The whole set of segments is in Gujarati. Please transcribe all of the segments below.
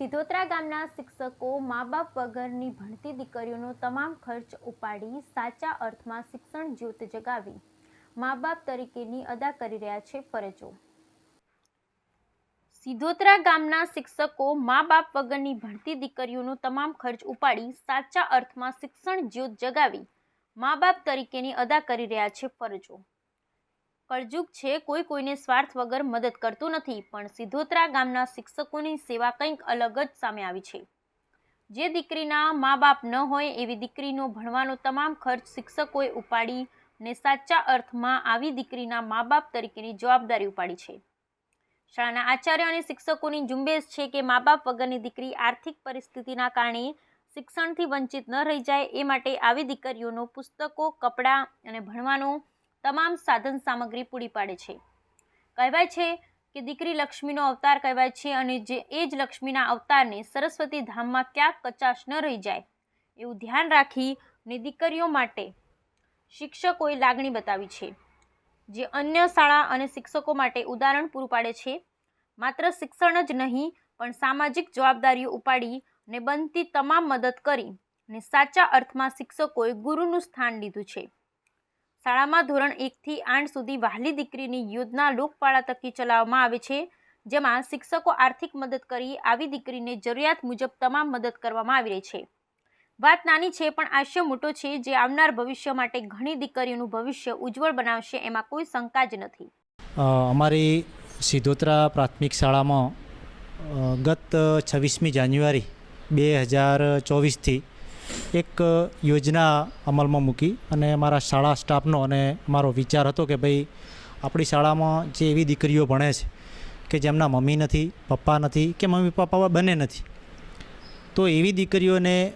સિધોત્રા ગામના શિક્ષકો મા બાપ વગરની ભણતી દીકરીઓનો તમામ ખર્ચ ઉપાડી સાચા અર્થમાં શિક્ષણ જ્યોત જગાવી મા બાપ તરીકેની અદા કરી રહ્યા છે ફરજો. સિધોત્રા ગામના શિક્ષકો મા બાપ વગરની ભણતી દીકરીઓનો તમામ ખર્ચ ઉપાડી સાચા અર્થમાં શિક્ષણ જ્યોત જગાવી મા બાપ તરીકેની અદા કરી રહ્યા છે ફરજો. કળજુગ છે, કોઈ કોઈને સ્વાર્થ વગર મદદ કરતું નથી, પણ સિધોતરા ગામના શિક્ષકોની સેવા કંઈક અલગ જ સામે આવી છે. જે દીકરીના મા બાપ ન હોય એવી દીકરીનો ભણવાનો તમામ ખર્ચ શિક્ષકોએ ઉપાડી ને સાચા અર્થમાં આવી દીકરીના મા બાપ તરીકેની જવાબદારી ઉપાડી છે. શાળાના આચાર્ય અને શિક્ષકોની ઝુંબેશ છે કે મા બાપ વગરની દીકરી આર્થિક પરિસ્થિતિના કારણે શિક્ષણથી વંચિત ન રહી જાય, એ માટે આવી દીકરીઓનો પુસ્તકો, કપડાં અને ભણવાનો તમામ સાધન સામગ્રી પૂરી પાડે છે. કહેવાય છે કે દીકરી લક્ષ્મીનો અવતાર કહેવાય છે અને જે એ જ લક્ષ્મીના અવતારને સરસ્વતી ધામમાં ક્યાંક કચાશ ન રહી જાય. એવું ધ્યાન રાખી ને દીકરીઓ માટે શિક્ષકોએ લાગણી બતાવી છે. જે અન્ય શાળા અને શિક્ષકો માટે ઉદાહરણ પૂરું પાડે છે. માત્ર શિક્ષણ જ નહીં, પણ સામાજિક જવાબદારીઓ ઉપાડી ને બનતી તમામ મદદ કરી ને સાચા અર્થમાં શિક્ષકોએ ગુરુનું સ્થાન લીધું છે. શાળામાં ધોરણ એકથી આઠ સુધી વહાલી દીકરીની યોજના લોકપાળા તકી ચલાવવામાં આવે છે, જેમાં શિક્ષકો આર્થિક મદદ કરી આવી દીકરીને જરૂરિયાત મુજબ તમામ મદદ કરવામાં આવી રહી છે. વાત નાની છે, પણ આશય મોટો છે જે આવનાર ભવિષ્ય માટે ઘણી દીકરીઓનું ભવિષ્ય ઉજ્જવળ બનાવશે એમાં કોઈ શંકા જ નથી. અમારી સિધોત્રા પ્રાથમિક શાળામાં ગત છવ્વીસમી જાન્યુઆરી બે હજાર ચોવીસથી એક યોજના અમલમાં મૂકી અને મારા શાળા સ્ટાફનો અને મારો વિચાર હતો કે ભાઈ આપણી શાળામાં જે એવી દીકરીઓ ભણે છે કે જેમના મમ્મી નથી, પપ્પા નથી કે મમ્મી પપ્પા બંને નથી, તો એવી દીકરીઓને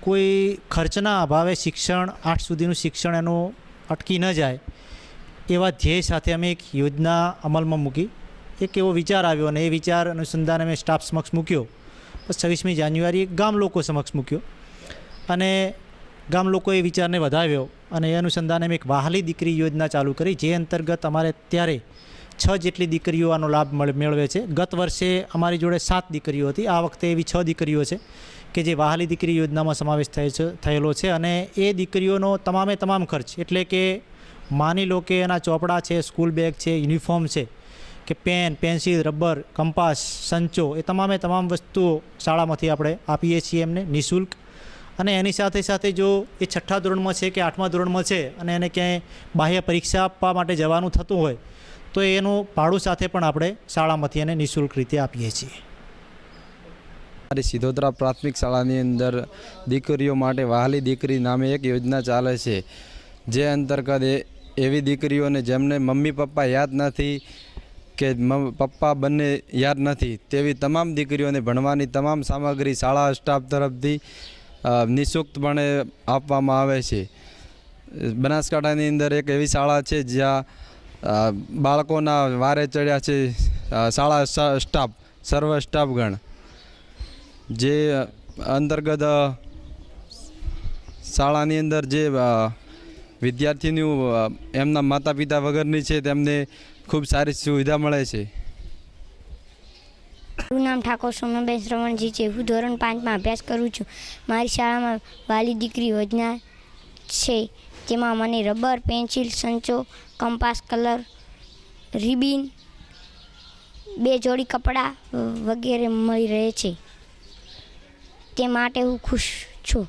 કોઈ ખર્ચના અભાવે શિક્ષણ, આઠ સુધીનું શિક્ષણ એનું અટકી ન જાય, એવા ધ્યેય સાથે અમે એક યોજના અમલમાં મૂકી. એક એવો વિચાર આવ્યો અને એ વિચાર અનુસંધાને અમે સ્ટાફ સમક્ષ મૂક્યો. છવ્વીસમી જાન્યુઆરી ગામ લોકો સમક્ષ મૂક્યો. અને ગામ લોકોએ વિચારને વધાવ્યો અને એ અનુસંધાને અમે એક વહાલી દીકરી યોજના ચાલુ કરી, જે અંતર્ગત અમારે ત્યારે છ જેટલી દીકરીઓ આનો લાભ મળે, મેળવે છે. ગત વર્ષે અમારી જોડે સાત દીકરીઓ હતી. આ વખતે એવી છ દીકરીઓ છે કે જે વહાલી દીકરી યોજનામાં સમાવેશ થાય છે, થયેલો છે અને એ દીકરીઓનો તમામે તમામ ખર્ચ, એટલે કે માની લો કે એના ચોપડા છે, સ્કૂલ બેગ છે, યુનિફોર્મ છે, કે પેન, પેન્સિલ, રબર, કંપાસ, સંચો, એ તમામે તમામ વસ્તુઓ શાળામાંથી આપણે આપીએ છીએ એમને નિઃશુલ્ક અને એની સાથે સાથે જો એ છઠ્ઠા ધોરણમાં છે કે આઠમા ધોરણમાં છે અને એને ક્યાંય બાહ્ય પરીક્ષા આપવા માટે જવાનું થતું હોય, તો એનું ભાડું સાથે પણ આપણે શાળામાંથી એને નિઃશુલ્ક રીતે આપીએ છીએ. મારી સિધોત્રા પ્રાથમિક શાળાની અંદર દીકરીઓ માટે વહાલી દીકરી નામે એક યોજના ચાલે છે, જે અંતર્ગત એવી દીકરીઓને જેમને મમ્મી પપ્પા યાદ નથી કે પપ્પા બંને યાદ નથી, તેવી તમામ દીકરીઓને ભણવાની તમામ સામગ્રી શાળા સ્ટાફ તરફથી નિઃશુલ્કપણે આપવામાં આવે છે. બનાસકાંઠાની અંદર એક એવી શાળા છે જ્યાં બાળકોના વારે ચડ્યા છે શાળા સ્ટાફ, સર્વ સ્ટાફગણ. જે અંતર્ગત શાળાની અંદર જે વિદ્યાર્થીનું એમના માતા પિતા વગરની છે તેમને ખૂબ સારી સુવિધા મળે છે. મારું નામ ઠાકોર સોમ્યબેન શ્રવણજી છે. હું ધોરણ પાંચમાં અભ્યાસ કરું છું. મારી શાળામાં વાલી દીકરી યોજના છે જેમાં મને રબર, પેન્સિલ, સંચો, કંપાસ, કલર, રિબિન, બે જોડી કપડાં વગેરે મળી રહે છે. તે માટે હું ખુશ છું.